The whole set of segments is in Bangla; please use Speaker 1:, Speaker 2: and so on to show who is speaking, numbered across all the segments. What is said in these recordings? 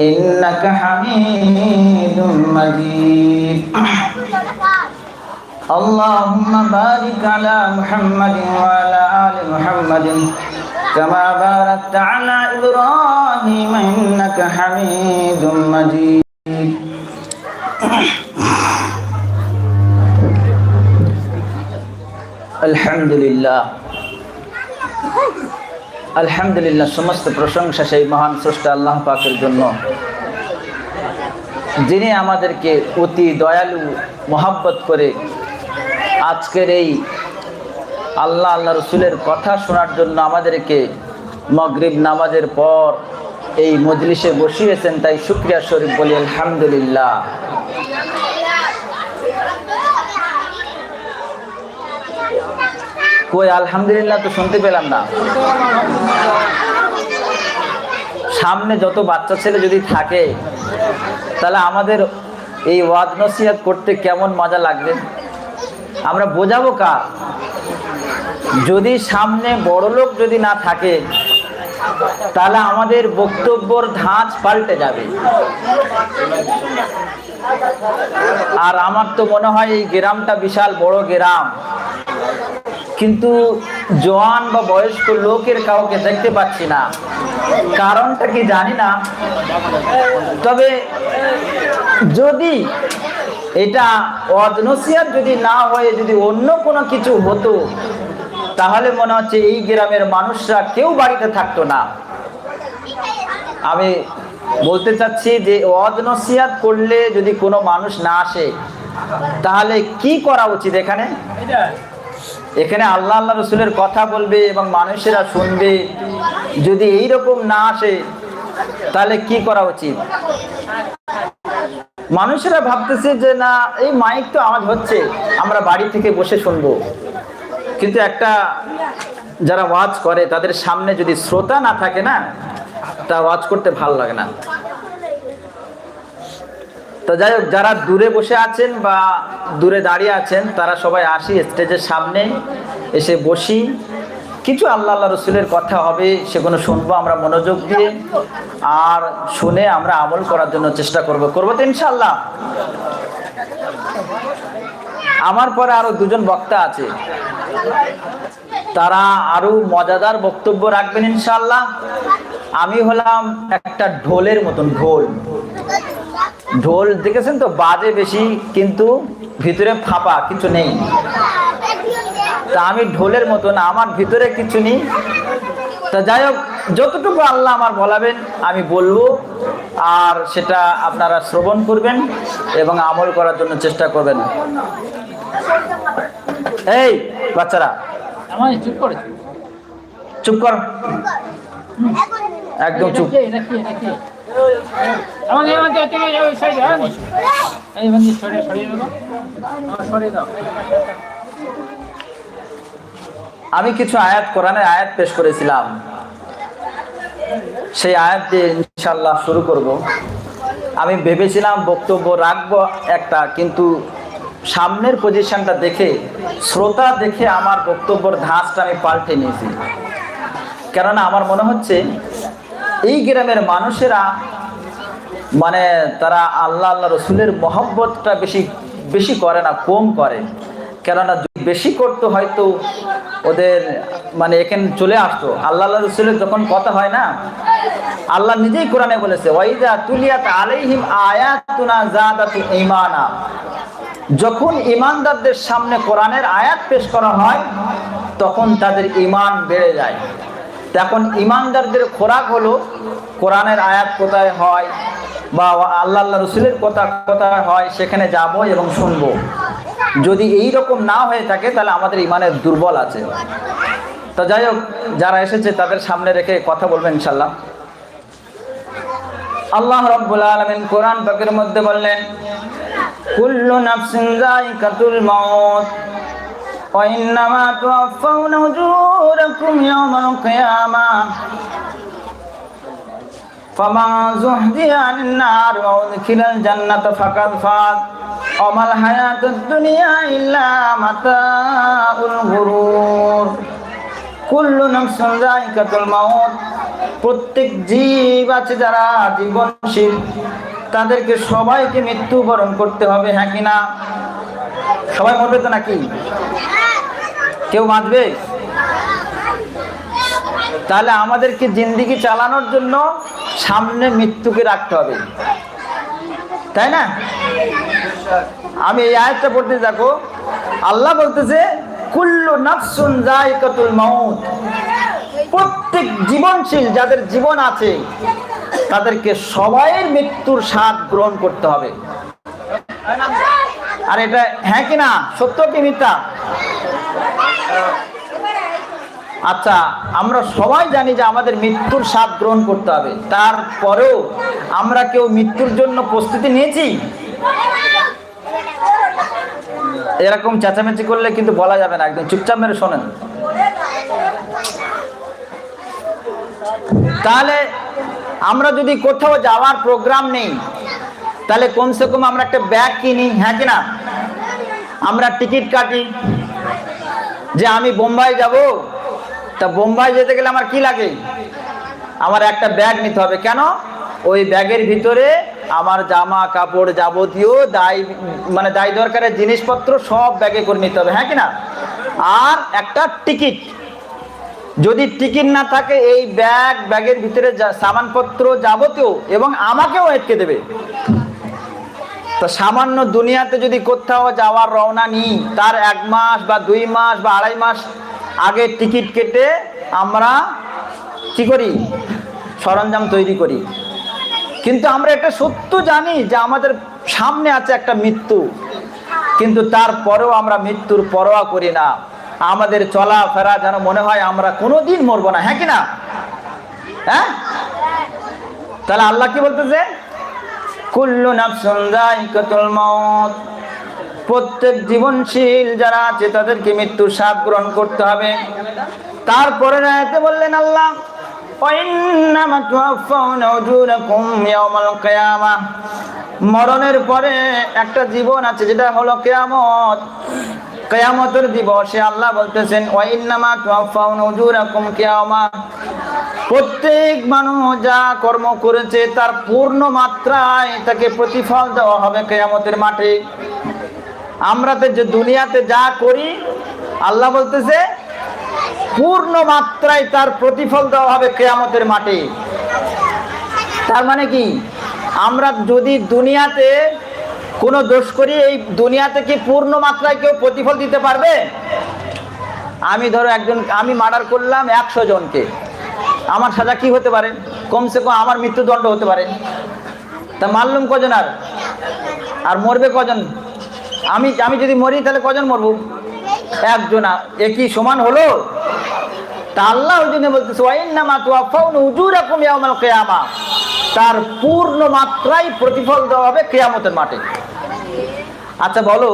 Speaker 1: إنك حميد مجيد. اللهم بارك على محمد وعلى آل محمد. كما باركت على إبراهيم إنك حميد مجيد. الحمد لله. আলহামদুলিল্লাহ, সমস্ত প্রশংসা সেই মহান স্রষ্টা আল্লাহ পাকের জন্য। যিনি আমাদেরকে অতি দয়ালু, মোহাব্বত করে আজকের এই আল্লাহ আল্লাহ রসুলের কথা শোনার জন্য আমাদেরকে মগরিব নামাজের পর এই মজলিসে বসিয়েছেন, তাই শুক্রিয়া শরীফ বলি আলহামদুলিল্লাহ। কই, আলহামদুলিল্লাহ তো শুনতে পেলাম না। সামনে যত বাচ্চা ছেলে যদি থাকে, তাহলে আমাদের এই ওয়াদ নসিহাত করতে কেমন মজা লাগবে? আমরা বোঝাবো কার? যদি সামনে বড় লোক যদি না থাকে, তাহলে আমাদের বক্তব্যর ধাঁচ পাল্টে যাবে। আর আমার তো মনে হয় এই গ্রামটা বিশাল বড় গ্রাম। কিন্তু জওয়ান বা বয়স্ক লোকের কাউকে দেখতে পাচ্ছি না। কারণটা কি জানি না। তবে যদি এটা অদনসিয়াত যদি না হয়ে যদি অন্য কোনো কিছু হতো, তাহলে মনে হচ্ছে এই গ্রামের মানুষরা কেউ বাড়িতে থাকতো না। আমি বলতে চাচ্ছি যে অদনসিয়াত করলে যদি কোনো মানুষ না আসে, তাহলে কি করা উচিত এখানে? এখানে আল্লাহ আল্লাহ রসুলের কথা বলবে এবং মানুষেরা শুনবে। যদি এই রকম না আসে, তাহলে কি করা উচিত? মানুষেরা ভাবতেছে যে, না, এই মাইক তো আওয়াজ হচ্ছে, আমরা বাড়ি থেকে বসে শুনব। কিন্তু একটা যারা ওয়াজ করে, তাদের সামনে যদি শ্রোতা না থাকে না তা ওয়াজ করতে ভালো লাগে না। তো যাই হোক, যারা দূরে বসে আছেন বা দূরে দাঁড়িয়ে আছেন, তারা সবাই আসি স্টেজের সামনে, এসে বসি। কিছু আল্লাহ আল্লাহ রসুলের কথা হবে, সেগুলো শুনব আমরা মনোযোগ দিয়ে। আর শুনে আমরা আমল করার জন্য চেষ্টা করব। করব তো ইনশাল্লাহ আমার পরে আরও দুজন বক্তা আছে। তারা আরও মজাদার বক্তব্য রাখবেন ইনশাল্লাহ আমি হলাম একটা ঢোলের মতন ঢোল। ঢোল দেখেছেন তো? বাজে বেশি কিন্তু ভিতরে ফাঁপা কিছু নেই। তা আমি ঢোলের মতন আমার ভিতরে কিছু নেই। তা যাই হোক যতটুকু আল্লাহ আমার বলাবেন আমি বলব। আর সেটা আপনারা শ্রবণ করবেন এবং আমল করার জন্য চেষ্টা করবেন। এই বাচ্চারা।
Speaker 2: চুপ করে।
Speaker 1: চুপ কর। একদম চুপ।
Speaker 2: হয়?
Speaker 1: আমি কিছু আয়াত কোরআনের আয়াত পেশ করেছিলাম। সেই আয়াত দিয়ে ইনশাল্লাহ শুরু করব। আমি ভেবেছিলাম বক্তব্য রাখব একটা কিন্তু সামনের পজিশনটা দেখে শ্রোতা দেখে আমার বক্তব্যের ধাঁচটা আমি পাল্টে নিয়েছি। কেননা আমার মনে হচ্ছে এই গ্রামের মানুষেরা মানে তারা আল্লাহ আল্লাহ রসুলের মহব্বতটা বেশি বেশি করে না, কম করে। কেননা বেশি করতো হয়তো ওদের মানে এখানে চলে আসতো। আল্লাহ আল্লাহ রসুলের যখন কথা হয় না, আল্লাহ নিজেই কোরআনে বলেছে, ওয়াইদা তুলিয়াত আলাইহিম আয়াতুনা জাদাতু ঈমানা। যখন ইমানদারদের সামনে কোরআনের আয়াত পেশ করা হয়, তখন তাদের ইমান বেড়ে যায়। এখন ইমানদারদের খোরাক হলো, কোরআনের আয়াত কোথায় হয় বা আল্লাহ আল্লাহ রসুলের কথা কোথায় হয়, সেখানে যাব এবং শুনব। যদি এই রকম না হয়ে থাকে, তাহলে আমাদের ইমানের দুর্বল আছে। তো যাই হোক, যারা এসেছে তাদের সামনে রেখে কথা বলবেন ইনশাল্লাহ আল্লাহ রাব্বুল আলামিন কোরআন পাকের মধ্যে বললেন, কুল্লু নাফসিন ওয়া ইন্নামা তুওয়াফাউনা উজুরাকুম ইয়াওমাল কিয়ামাহ فمن زحزح عن النار وادخل الجنة فقد فاز وما الحياة الدنيا إلا متاع الغرور كل نفس ذائقة الموت প্রত্যেক জীব আছে যারা জীবনশীল তাদেরকে সবাইকে মৃত্যুবরণ করতে হবে হ্যাঁ কি না সবাই মরবে তো নাকি কেউ বাঁচবে তাহলে আমাদেরকে জিন্দিগি চালানোর জন্য সামনে মৃত্যুকে রাখতে হবে। তাই না? আমি এই আয়াতটা পড়তে থাকো। আল্লাহ বলতেছে প্রত্যেক জীবনশীল যাদের জীবন আছে, তাদেরকে সবাইয়ের মৃত্যুর স্বাদ গ্রহণ করতে হবে। আর এটা হ্যাঁ কিনা সত্য কি মিথ্যা? আচ্ছা আমরা সবাই জানি যে আমাদের মৃত্যুর স্বাদ গ্রহণ করতে হবে। তারপরেও আমরা কেউ মৃত্যুর জন্য প্রস্তুতি নিয়েছি? এরকম চেঁচামেচি করলে কিন্তু বলা যাবে না, একদম চুপচাপ মেরে শোনেন। তাহলে আমরা যদি কোথাও যাওয়ার প্রোগ্রাম নেই, তাহলে কমসে কম আমরা একটা ব্যাগ কিনি হ্যাঁ কিনা আমরা টিকিট কাটি যে আমি বোম্বাই যাব, তা বোম্বাই যেতে গেলে আমার কি লাগে? আমার একটা ব্যাগ নিতে হবে। কেন? ওই ব্যাগের ভিতরে আমার জামা, কাপড় যাবতীয় দায় মানে দায় দরকারের জিনিসপত্র সব ব্যাগে করে নিতে হবে। হ্যাঁ কিনা আর একটা টিকিট। যদি টিকিট না থাকে, এই ব্যাগ, ব্যাগের ভিতরে সামানপত্র যাবতীয় এবং আমাকেও আটকে দেবে। তো সামান্য দুনিয়াতে যদি কোথাও যাওয়ার রওনা নিই, তার এক মাস বা দুই মাস বা আড়াই মাস আগে টিকিট কেটে আমরা কি করি? সরঞ্জাম তৈরি করি। কিন্তু আমরা এটা সত্য জানি যে আমাদের সামনে আছে একটা মৃত্যু। কিন্তু তারপরেও আমরা মৃত্যুর পরোয়া করি না। আমাদের চলাফেরা যেন মনে হয় আমরা কোনোদিন মরবো না হ্যাঁ কি না? হ্যাঁ? তাহলে আল্লাহ কি বলতেছে? কুল্লু নাফসুন যায়িকাতুল মউত। প্রত্যেক জীবনশীল যারা আছে, তাদেরকে মৃত্যুর সাপ গ্রহণ করতে হবে। তারপরে রায়তে বললেন আল্লাহ মরণের পরে একটা জীবন আছে, যেটা হলো কেয়ামত। কেয়ামতের দিবসে আল্লাহ বলতেছেন, ওয়াইন্নামা তুয়াফাউন উজুরাকুম কেয়ামা। প্রত্যেক মানুষ যা কর্ম করেছে, তার পূর্ণ মাত্রায় তাকে প্রতিফল দেওয়া হবে কেয়ামতের মাঠে। আমরা তো যে দুনিয়াতে যা করি, আল্লাহ বলতেছে, পূর্ণ মাত্রায় তার প্রতিফল দেওয়া হবে কেয়ামতের মাঠে। তার মানে কি? আমরা যদি দুনিয়াতে কোনো দোষ করি, এই দুনিয়াতে কি পূর্ণ মাত্রায় কেউ প্রতিফল দিতে পারবে? আমি ধরো একজন, আমি মার্ডার করলাম একশো জনকে। আমার সাজা কি হতে পারে? কমসে কম আমার মৃত্যুদণ্ড হতে পারে। তা মারলুম কজন আর? আর মরবে কজন? আমি আমি যদি মরি, তাহলে কজন মরবো? একজন এ কি সমান হলো? তা আল্লাহ ওই জন্য বলতেছে তার পূর্ণ মাত্রায় প্রতিফল দেওয়া হবে কিয়ামতের মাঠে। আচ্ছা বলো,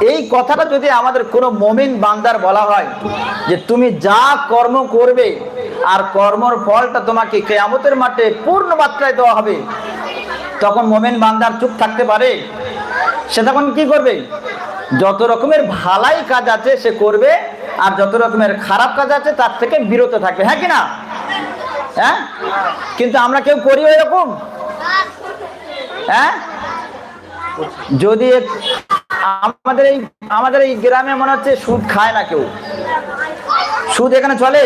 Speaker 1: এই কথাটা যদি আমাদের কোনো মমিন বান্দার বলা হয় যে তুমি যা কর্ম করবে আর কর্মর ফলটা তোমাকে কেয়ামতের মাঠে পূর্ণ মাত্রায় দেওয়া হবে। তখন মোমেন বান্দার চুপ থাকতে পারে। সে তখন কি করবে? যত রকমের ভালাই কাজ আছে সে করবে, আর যত রকমের খারাপ কাজ আছে তার থেকে বিরত থাকবে হ্যাঁ কি না? হ্যাঁ? কিন্তু আমরা কেউ করি এরকম হ্যাঁ? যদি আমাদের এই আমাদের এই গ্রামে মনে হচ্ছে সুদ খায় না কেউ। সুদ এখানে চলে?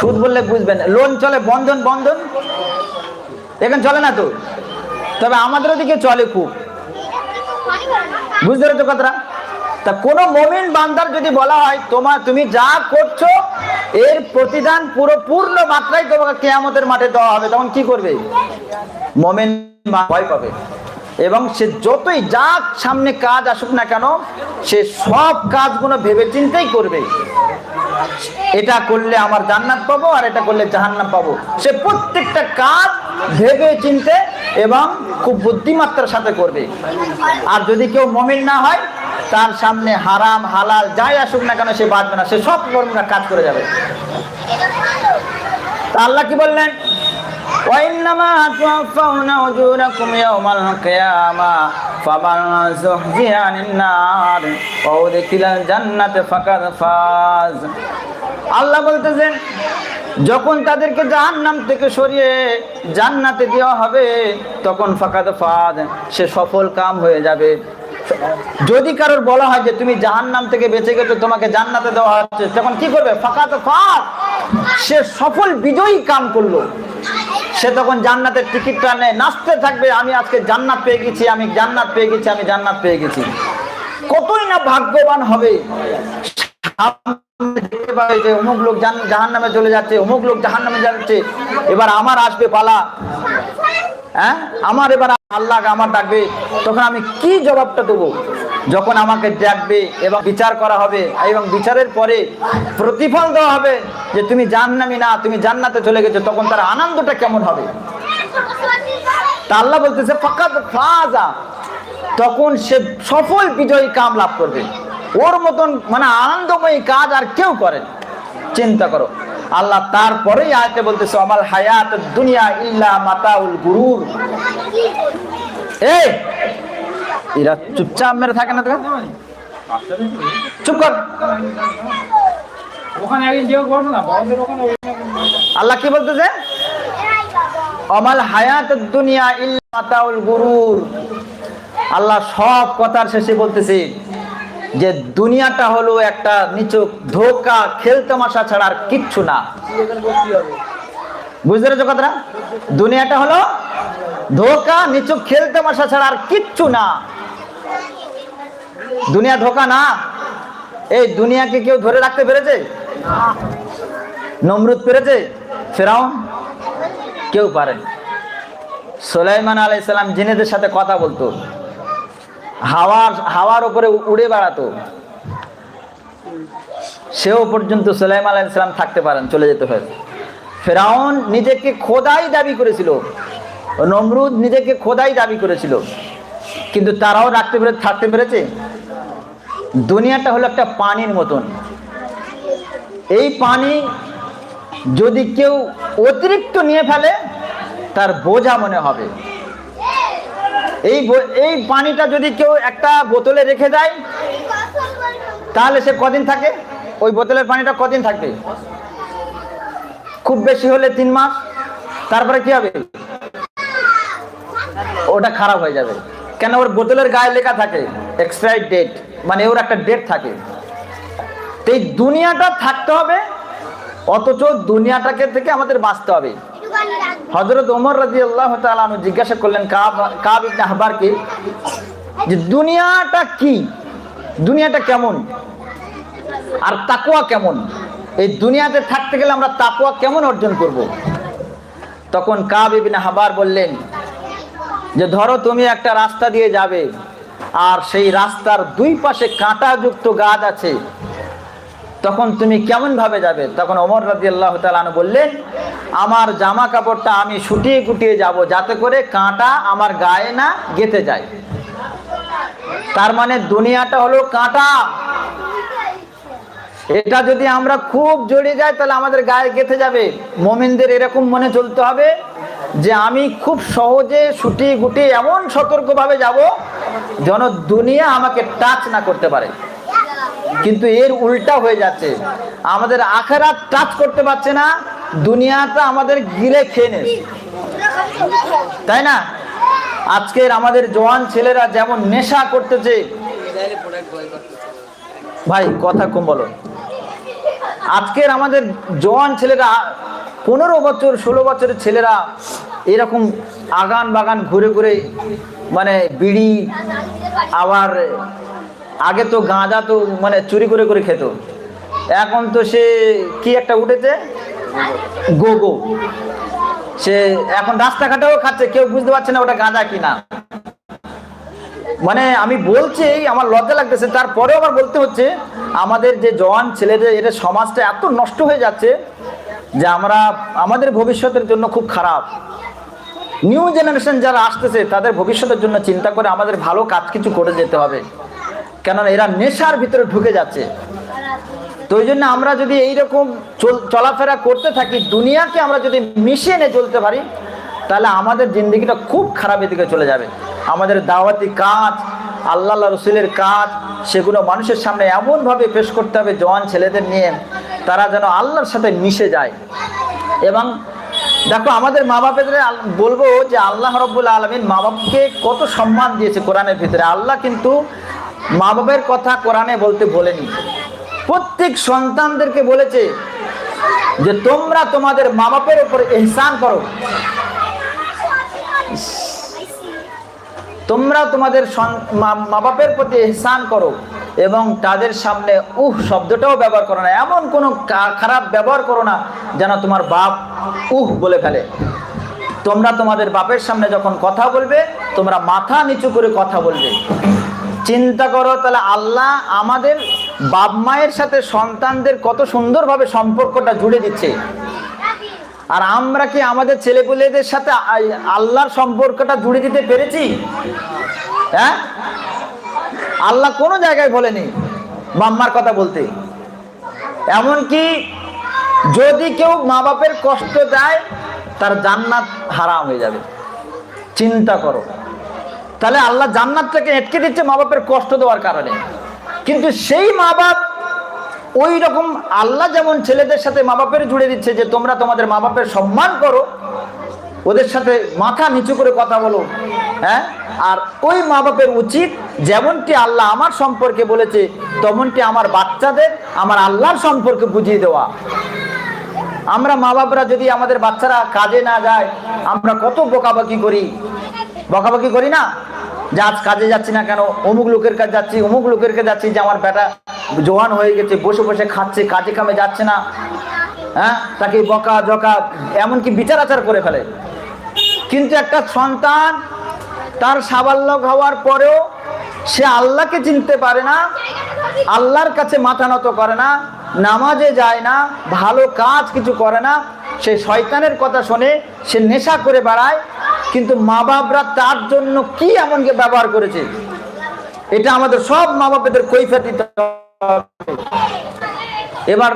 Speaker 1: সুদ বললে বুঝবেন। লোন চলে বন্ধন বন্ধন? এখানে চলে না তো? তবে আমাদের ওদিকে চলে খুব। বুঝতে পেরেছ কথাটা? তা কোনো মমিন বান্দার যদি বলা হয়, তোমার তুমি যা করছ, এর প্রতিদান পুরো পূর্ণ মাত্রায় তোমাকে কেয়ামতের মাঠে দেওয়া হবে। তখন কি করবে? মমিন ভয় পাবে। এবং সে যতই যা সামনে কাজ আসুক না কেন, সে সব কাজগুলো ভেবে চিন্তেই করবে। এটা করলে আমার জান্নাত পাবো আর এটা করলে জাহান্নাম পাবো। সে প্রত্যেকটা কাজ ভেবে চিনতে এবং খুব বুদ্ধিমাত্রার সাথে করবে। আর যদি কেউ মমিন না হয়, তার সামনে হারাম, হালাল যাই আসুক না কেন সে বাঁচবে না। সে সব কর্মটা কাজ করে যাবে। তা আল্লাহ কি বললেন? وإنما توفون أجوركم يوم القيامة فمن زحزح عن النار وأدخل الجنة فقد فاز আল্লাহ বলতেছেন যখন তাদেরকে জাহান্নাম থেকে সরিয়ে জান্নাতে দেওয়া হবে তখন ফাঁকাতে ফাদ সে সফল কাম হয়ে যাবে যদি কারোর বলা হয় যে তুমি জাহান্নাম থেকে বেঁচে গেছো তোমাকে জান্নাতে দেওয়া হচ্ছে তখন কি করবে ফাঁকাতে ফাদ সে সফল বিজয়ী কাম করলো সে তখন জান্নাতের টিকিটটা নেয় নাচতে থাকবে, আমি আজকে জান্নাত পেয়ে গেছি, আমি জান্নাত পেয়ে গেছি, আমি জান্নাত পেয়ে গেছি। কতই না ভাগ্যবান হবে। দেখতে পাবে যে অমুক লোক জাহান নামে চলে যাচ্ছে, অমুক লোক জাহান নামে যাচ্ছে, এবার আমার আসবে পালা। হ্যাঁ? আমার এবার আল্লাহ আমার ডাকবে, তখন আমি কি জবাবটা দেবো? যখন আমাকে ডাকবে এবং বিচার করা হবে এবং বিচারের পরে প্রতিফল দেওয়া হবে যে তুমি জাহান্নামি না, তুমি জান্নাতে চলে গেছো, তখন তার আনন্দটা কেমন হবে? তা আল্লাহ বলতেছে ফাকাত ফাজা। তখন সে সফল বিজয়ী কাম লাভ করবে। ওর মতন মানে আনন্দময়ী কাজ আর কেউ করে চিন্তা করো। আল্লাহ তারপরেই আয়তে বলতেছে আমার হায়াত দুনিয়া ইল্লা মাতাউল গুরুর। এ এরা চুপচাপ মেরে থাকে না তো চুপ কর। আল্লাহ কি বলতেছে? অমাল হায়াত দুনিয়া ইল্লা মাতাউল গুরুর। আল্লাহ সব কথার শেষে বলতেছে যে দুনিয়াটা হলো একটা নিচুক ধোকা খেলতামাশা ছাড়া আর কিচ্ছু না। বুঝতে পেরেছ কথাটা? দুনিয়াটা হলো ধোকা নিচুক খেলতামাশা ছাড়া আর কিচ্ছু না। দুনিয়া ধোকা না? এই দুনিয়াকে কেউ ধরে রাখতে পেরেছে? নমরুদ পেরেছে? ফেরাউন? কেউ পারে সোলাইমান আলাইসাল্লাম জিনেদের সাথে কথা বলতো। হাওয়ার হাওয়ার উপরে উড়ে বেড়াতো। সেও পর্যন্ত সোলাইমান আলাইসাল্লাম থাকতে পারেন, চলে যেতে হয়। ফেরাউন নিজেকে খোদাই দাবি করেছিল। নমরুদ নিজেকে খোদাই দাবি করেছিল। কিন্তু তারাও রাখতে পেরে, থাকতে পেরেছে? দুনিয়াটা হলো একটা পানির মতন। এই পানি যদি কেউ অতিরিক্ত নিয়ে ফেলে, তার বোঝা মনে হবে। এই এই পানিটা যদি কেউ একটা বোতলে রেখে দেয়, তাহলে সে কদিন থাকে? ওই বোতলের পানিটা কদিন থাকবে? খুব বেশি হলে তিন মাস। তারপরে কি হবে? ওটা খারাপ হয়ে যাবে। কেন? ওর বোতলের গায়ে লেখা থাকে এক্সপায়ার ডেট মানে ওর একটা ডেট থাকে। এই দুনিয়াটা থাকতে হবে, অথচ দুনিয়াটাকে থেকে আমাদের বাঁচতে হবে। হজরত ওমর রাজি আল্লাহ তালু জিজ্ঞাসা করলেন কাব ইবনে আহবারকে যে দুনিয়াটা কি? দুনিয়াটা কেমন? আর তাকুয়া কেমন? এই দুনিয়াতে থাকতে গেলে আমরা তাকুয়া কেমন অর্জন করব। তখন কাব ইবনে হাবার বললেন, যে ধরো তুমি একটা রাস্তা দিয়ে যাবে আর সেই রাস্তার দুই পাশে কাঁটাযুক্ত গাছ আছে। তখন তুমি কেমন ভাবে যাবে? তখন অমর রাজি আল্লাহ বললেন আমার জামা কাপড়টা আমি শুটিয়ে কুটিয়ে যাব যাতে করে কাঁটা আমার গায়ে না গেতে যায়। তার মানে দুনিয়াটা হলো কাঁটা। এটা যদি আমরা খুব জড়িয়ে যাই, তাহলে আমাদের গায়ে গেথে যাবে। মোমিনদের এরকম মনে চলতে হবে যে আমি খুব সহজে ছুটি গুটি এমন সতর্কভাবে যাব যেন দুনিয়া আমাকে টাচ না করতে পারে। কিন্তু এর উল্টা হয়ে যাচ্ছে। আমাদের আখেরাত টাচ করতে পারছে না, দুনিয়াটা আমাদের গিলে খেয়ে নেবে। তাই না? আজকের আমাদের জওয়ান ছেলেরা যেমন নেশা করতেছে ভাই, কথা কম বলো। আজকের আমাদের জওয়ান ছেলেরা, পনেরো বছর, ষোলো বছরের ছেলেরা এরকম আগান বাগান ঘুরে ঘুরে মানে বিড়ি, আবার আগে তো গাঁজা তো মানে চুরি করে করে খেত। এখন তো সে কি একটা উঠেছে? গোগো। সে এখন রাস্তাঘাটেও খাচ্ছে, কেউ বুঝতে পারছে না ওটা গাঁজা কিনা। মানে আমি বলছি, আমার লজ্জা লাগতেছে। তারপরেও আবার বলতে হচ্ছে, আমাদের যে জওয়ান ছেলেদের এটা সমাজটা এত নষ্ট হয়ে যাচ্ছে যে আমরা, আমাদের ভবিষ্যতের জন্য খুব খারাপ। নিউ জেনারেশন যারা আসতেছে, তাদের ভবিষ্যতের জন্য চিন্তা করে আমাদের ভালো কাজ কিছু করে যেতে হবে। কেননা এরা নেশার ভিতরে ঢুকে যাচ্ছে। তো ওই জন্য আমরা যদি এইরকম চল- চলাফেরা করতে থাকি, দুনিয়াকে আমরা যদি মিশিয়ে নিয়ে চলতে পারি তাহলে আমাদের জিন্দগিটা খুব খারাপের দিকে চলে যাবে। আমাদের দাওয়াতি কাজ, আল্লাহ রসুলের কাজ, সেগুলো মানুষের সামনে এমনভাবে পেশ করতে হবে, জওয়ান ছেলেদের নিয়ে তারা যেন আল্লাহর সাথে মিশে যায়। এবং দেখো, আমাদের মা বাপের বলব যে আল্লাহ রব্বুল আলমিন মা বাপকে কত সম্মান দিয়েছে কোরআনের ভিতরে। আল্লাহ কিন্তু মা বাপের কথা কোরআনে বলতে বলেনি। প্রত্যেক সন্তানদেরকে বলেছে যে তোমরা তোমাদের মা বাপের উপর এহসান করো। তোমরা তোমাদের মা- বাপের প্রতি এহসান করো এবং তাদের সামনে উহ শব্দটাও ব্যবহার করো না। এমন কোনো খারাপ ব্যবহার করো না যেন তোমার বাপ উহ বলে ফেলে। তোমরা তোমাদের বাপের সামনে যখন কথা বলবে, তোমরা মাথা নিচু করে কথা বলবে। চিন্তা করো তাহলে আল্লাহ আমাদের বাপ মায়ের সাথে সন্তানদের কত সুন্দরভাবে সম্পর্কটা জুড়ে দিচ্ছে। আর আমরা কি আমাদের ছেলেপুলেদের সাথে আল্লাহর সম্পর্কটা জুড়ে দিতে পেরেছি? হ্যাঁ? আল্লাহ কোনো জায়গায় বলেনি মাম্মার কথা বলতে। এমনকি যদি কেউ মা বাপের কষ্ট দেয়, তার জান্নাত হারাম হয়ে যাবে। চিন্তা করো। তাহলে আল্লাহ জান্নাতটাকে আটকে দিচ্ছে মা বাপের কষ্ট দেওয়ার কারণে। কিন্তু সেই মা বাপ ওই রকম আল্লাহ যেমন ছেলেদের সাথে মা বাপের জুড়ে দিচ্ছে যে তোমরা তোমাদের মা বাপের সম্মান করো, ওদের সাথে মাথা নিচু করে কথা বলো হ্যাঁ? আর ওই মা বাপের উচিত যেমনটি আল্লাহ আমার সম্পর্কে বলেছে, তেমনটি আমার বাচ্চাদের, আমার আল্লাহর সম্পর্কে বুঝিয়ে দেওয়া। আমরা মা বাপরা যদি আমাদের বাচ্চারা কাজে না যায়, আমরা কত বকাবকি করি? বকাবকি করি না? যে আজ কাজে যাচ্ছি না কেন? অমুক লোকের কাছে যাচ্ছি, অমুক লোকের কাছে যাচ্ছি যে আমার বেটা জোয়ান হয়ে গেছে, বসে বসে খাচ্ছে, কাজে কামে যাচ্ছে না। হ্যাঁ? তাকে বকা জকা, এমনকি বিচার আচার করে ফেলে। কিন্তু একটা সন্তান তার সাবাল্যক হওয়ার পরেও সে আল্লাহকে চিনতে পারে না, আল্লাহর কাছে মাথা নত করে না, নামাজে যায় না, ভালো কাজ কিছু করে না, সে শয়তানের কথা শোনে, সে নেশা করে বেড়ায়, কিন্তু মা বাপরা তার জন্য কি এমনকি ব্যবহার করেছে? এটা আমাদের সব মা বাপেদের কৈফিয়ত দিতে এবার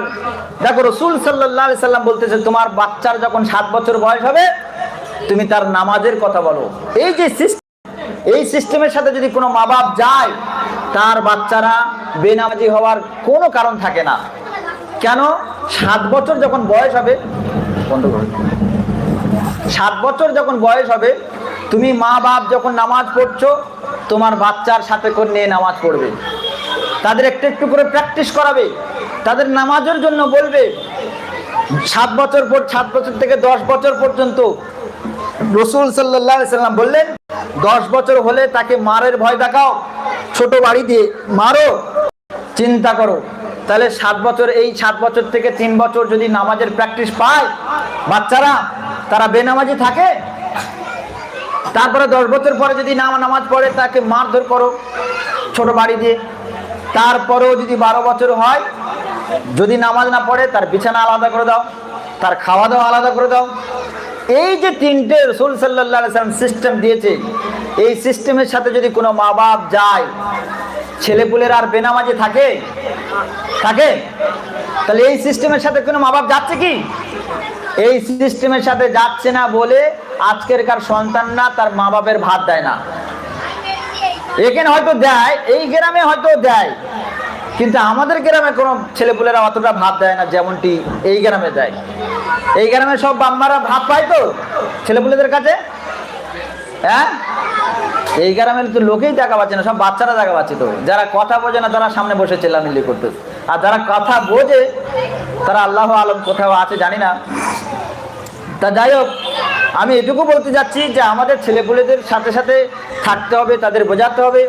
Speaker 1: দেখো, রসুল সাল্লাহ সাল্লাম বলতেছে তোমার বাচ্চার যখন সাত বছর বয়স হবে, তুমি তার নামাজের কথা বলো। এই যে সিস্টেম এই সিস্টেমের সাথে যদি কোনো মা বাপ যায়, তার বাচ্চারা বেনামাজি হওয়ার কোনো কারণ থাকে না। কেন? সাত বছর যখন বয়স হবে, বন্ধ করো। সাত বছর যখন বয়স হবে, তুমি মা বাপ যখন নামাজ পড়ছো, তোমার বাচ্চার সাথে করে নিয়ে নামাজ পড়বে। তাদের একটু একটু করে প্র্যাকটিস করাবে। তাদের নামাজের জন্য বলবে, সাত বছর পর, সাত বছর থেকে দশ বছর পর্যন্ত রসুল সাল্লাহ সাল্লাম বললেন দশ বছর হলে তাকে মারের ভয় দেখাও। ছোট বাড়ি দিয়ে মারো। চিন্তা করো। তাহলে সাত বছর, এই সাত বছর থেকে তিন বছর যদি নামাজের প্র্যাকটিস পায়, বাচ্চারা, তারা বেনামাজি থাকে? তারপরে দশ বছর পরে যদি নাম নামাজ পড়ে, তাকে মারধর করো ছোট বাড়ি দিয়ে। তারপরেও যদি বারো বছর হয়, যদি নামাজ না পড়ে, তার বিছানা আলাদা করে দাও, তার খাওয়া দাওয়া আলাদা করে দাও। এই যে তিনটে রসুল সাল্লাম সিস্টেম দিয়েছে, এই সিস্টেমের সাথে যদি কোনো মা বাপ যায়, ছেলেপুলের আর বেনামাজে থাকে? থাকে? তাহলে এই সিস্টেমের সাথে কোনো মা বাপ যাচ্ছে কি? এই সিস্টেমের সাথে যাচ্ছে না বলে আজকের আজকেরকার সন্তানরা তার মা বাপের ভাত দেয় না। এখানে হয়তো দেয়, এই গ্রামে হয়তো দেয়, কিন্তু আমাদের গ্রামে কোনো ছেলেপুলেরা অতটা ভাত দেয় না যেমনটি এই গ্রামে দেয়। এই গ্রামে সব বাম্মারা ভাত পায় তো, ছেলেপুলেদের কাছে? হ্যাঁ? এই গ্রামের তো লোকেই দেখা পাচ্ছে না, সব বাচ্চারা দেখা পাচ্ছে তো। যারা কথা বোঝে না, তারা সামনে বসে চেল্লামিল্লি করতে। আর যারা কথা বোঝে, তারা আল্লাহ আলম কোথাও আছে জানি না। তা যাই হোক, আমি এটুকু বলতে যাচ্ছি যে আমাদের ছেলেপুলেদের সাথে সাথে থাকতে হবে, তাদের বোঝাতে হবে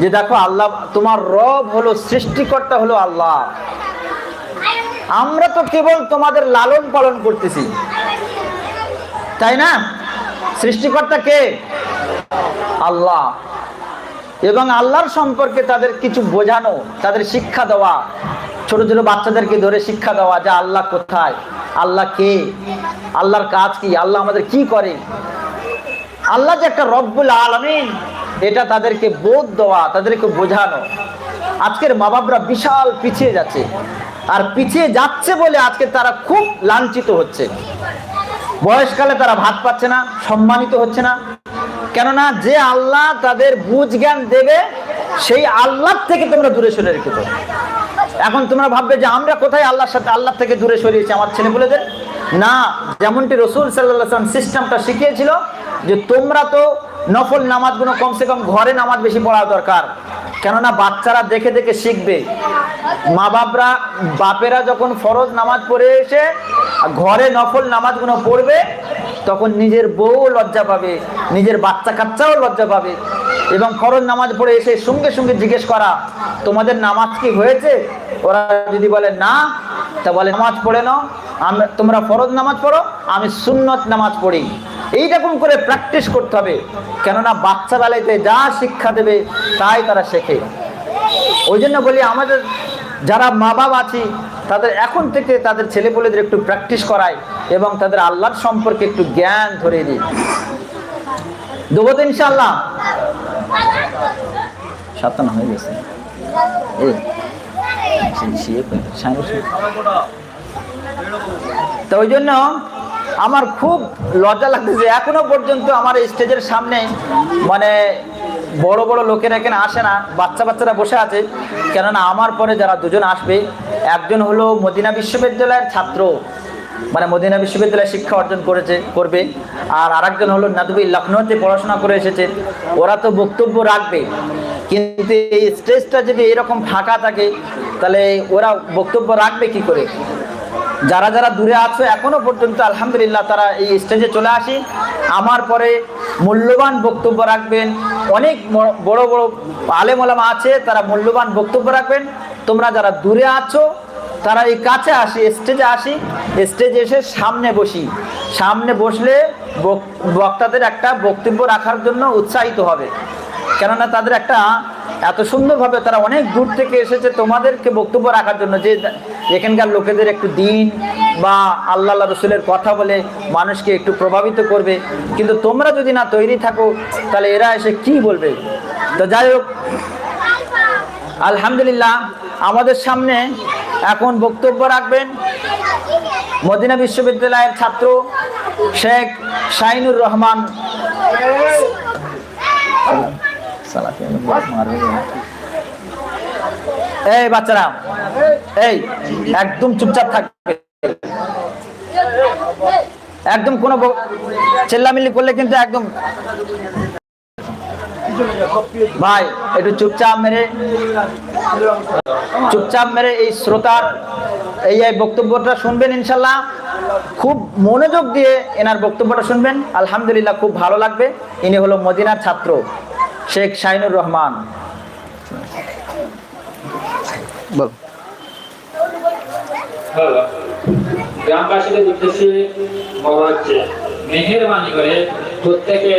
Speaker 1: যে দেখো আল্লাহ, তোমার রব হলো সৃষ্টিকর্তা হলো আল্লাহ। আমরা তো কেবল তোমাদের লালন পালন করতেছি। তাই না? সৃষ্টিকর্তা কে? আল্লাহ। এবং আল্লাহর সম্পর্কে তাদের কিছু বোঝানো, তাদের শিক্ষা দেওয়া, ছোট ছোট বাচ্চাদেরকে ধরে শিক্ষা দেওয়া যে আল্লাহ কোথায়, আল্লাহ কে, আল্লাহর কাজ কি, আল্লাহ আমাদের কি করে? আল্লাহ যে একটা রব্বুল আলমিন, এটা তাদেরকে বোধ দেওয়া, তাদেরকে বোঝানো। আজকের মা বাপরা বিশাল পিছিয়ে যাচ্ছে। আর পিছিয়ে যাচ্ছে বলে আজকে তারা খুব লাঞ্ছিত হচ্ছে। বয়সকালে তারা ভাত পাচ্ছে না, সম্মানিত হচ্ছে না। কেননা যে আল্লাহ তাদের বুঝ জ্ঞান দেবে, সেই আল্লাহ থেকে তোমরা দূরে সরে রেখে রেখেছ এখন তোমরা ভাববে যে আমরা কোথায় আল্লাহর সাথে, আল্লাহ থেকে দূরে সরিয়েছি আমার ছেলেপুলেদের? না, যেমনটি রসুল সাল্লাম সিস্টেমটা শিখিয়েছিল যে তোমরা তো নফল নামাজগুলো কমসে কম ঘরে নামাজ বেশি পড়া দরকার। কেননা বাচ্চারা দেখে দেখে শিখবে। মা বাপরা, বাপেরা যখন ফরজ নামাজ পড়ে এসে ঘরে নফল নামাজগুলো পড়বে, তখন নিজের বউ লজ্জা পাবে, নিজের বাচ্চা কাচ্চাও লজ্জা পাবে। এবং ফরজ নামাজ পড়ে এসে সঙ্গে সঙ্গে জিজ্ঞেস করা, তোমাদের নামাজ কি হয়েছে? ওরা যদি বলে, না। তা বলে, নামাজ পড়ে নাও। তোমরা ফরজ নামাজ পড়ো, আমি সুন্নত নামাজ পড়ি। এইরকম করে প্র্যাকটিস করতে হবে? কেননা বাচ্চা বেলাতে যা শিক্ষা দেবে, তাই তারা শেখে। ওই জন্য বলি আমাদের যারা মা বাবা আছি, তাদের এখন থেকে তাদের ছেলেপুলেদের একটু প্র্যাকটিস করায় এবং তাদের আল্লাহর সম্পর্কে একটু জ্ঞান ধরে দিই। দেবো তো ইনশাল্লাহ হয়ে গেছে। তো ওই জন্য আমার খুব লজ্জা লাগতেছে এখনও পর্যন্ত আমার স্টেজের সামনে মানে বড় বড় লোকেরা এখানে আসে না, বাচ্চা বাচ্চারা বসে আছে। কেননা আমার পরে যারা দুজন আসবে, একজন হলো মদিনা বিশ্ববিদ্যালয়ের ছাত্র মানে মদিনা বিশ্ববিদ্যালয়ে শিক্ষা অর্জন করেছে, করবে। আর আরেকজন হলো নাদবি লখনৌতে পড়াশোনা করে এসেছে। ওরা তো বক্তব্য রাখবে। কিন্তু এই স্টেজটা যদি এরকম ফাঁকা থাকে, তাহলে ওরা বক্তব্য রাখবে কি করে? যারা যারা দূরে আছো, এখনও পর্যন্ত আলহামদুলিল্লাহ তারা এই স্টেজে চলে আসি। আমার পরে মূল্যবান বক্তব্য রাখবেন। অনেক বড়- বড় আলেমোলামা আছে, তারা মূল্যবান বক্তব্য রাখবেন। তোমরা যারা দূরে আছো, তারা এই কাছে আসি স্টেজে আসি। স্টেজে এসে সামনে বসি। সামনে বসলে বক্তাদের একটা বক্তব্য রাখার জন্য উৎসাহিত হবে। কেননা তাদের একটা এত সুন্দরভাবে তারা অনেক দূর থেকে এসেছে তোমাদেরকে বক্তব্য রাখার জন্য যে এখানকার লোকেদের একটু দিন বা আল্লাহ রসুলের কথা বলে মানুষকে একটু প্রভাবিত করবে। কিন্তু তোমরা যদি না তৈরি থাকো, তাহলে এরা এসে কি বলবে? তো যাই হোক, আলহামদুলিল্লাহ, আমাদের সামনে এখন বক্তব্য রাখবেন মদিনা বিশ্ববিদ্যালয়ের ছাত্র শেখ শাহিনুর রহমান সালাফি আমি মারবে না। এই বাচ্চারা, এই, একদম চুপচাপ থাকবে। একদম কোনো চেল্লামিল্লি করলে কিন্তু একদম ভাই, একটু চুপচাপ মেরে চুপচাপ মেরে এই শ্রোতার এই এই বক্তব্যটা শুনবেন ইনশাল্লাহ। খুব মনোযোগ দিয়ে এনার বক্তব্যটা শুনবেন। আলহামদুলিল্লাহ, খুব ভালো লাগবে। ইনি হলো মদিনার ছাত্র। শেখ শাহিনুর রহমান। বল।
Speaker 2: গ্রামবাসীদের উদ্দেশ্যে বলা হচ্ছে মেহেরবানি করে প্রত্যেকে